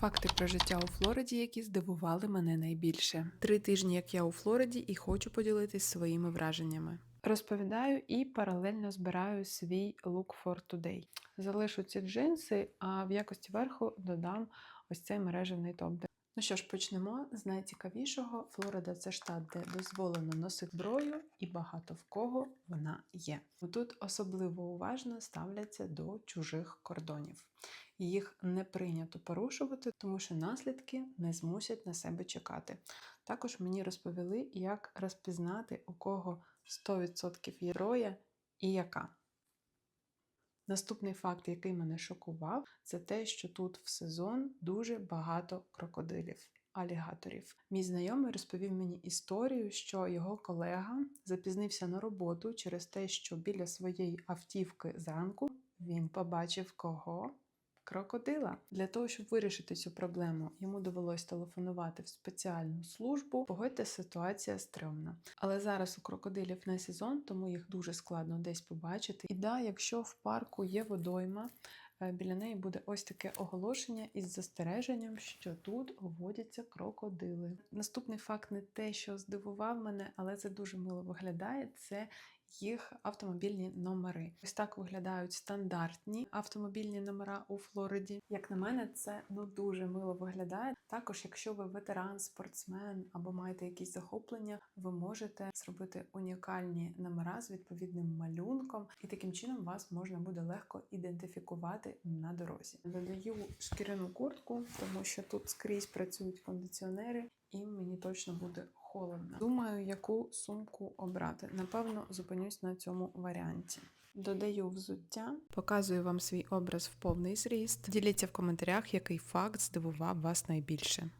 Факти про життя у Флориді, які здивували мене найбільше. Три тижні, як я у Флориді, і хочу поділитись своїми враженнями. Розповідаю і паралельно збираю свій look for today. Залишу ці джинси, а в якості верху додам ось цей мережевний топ. Ну що ж, почнемо з найцікавішого. Флорида це штат, де дозволено носити зброю, і багато в кого вона є. Тут особливо уважно ставляться до чужих кордонів. Їх не прийнято порушувати, тому що наслідки не змусять на себе чекати. Також мені розповіли, як розпізнати, у кого 100% є зброя і яка. Наступний факт, який мене шокував, це те, що тут в сезон дуже багато крокодилів, алігаторів. Мій знайомий розповів мені історію, що його колега запізнився на роботу через те, що біля своєї автівки зранку він побачив кого. Крокодила для того, щоб вирішити цю проблему, йому довелось телефонувати в спеціальну службу. Погодьте, ситуація стрьомна. Але зараз у крокодилів не сезон, тому їх дуже складно десь побачити. І да, якщо в парку є водойма, е, біля неї буде ось таке оголошення із застереженням, що тут водяться крокодили. Наступний факт не те, що здивував мене, але це дуже мило виглядає. Це їх автомобільні номери. Ось так виглядають стандартні автомобільні номера у Флориді. Як на мене, це ну дуже мило виглядає. Також, якщо ви ветеран, спортсмен або маєте якісь захоплення, ви можете зробити унікальні номера з відповідним малюнком, і таким чином вас можна буде легко ідентифікувати на дорозі. Додаю шкіряну куртку, тому що тут скрізь працюють кондиціонери, і мені точно буде холодно. Думаю, яку сумку обрати. Напевно, зупинюсь на цьому варіанті. Додаю взуття, показую вам свій образ в повний зріст. Діліться в коментарях, який факт здивував вас найбільше.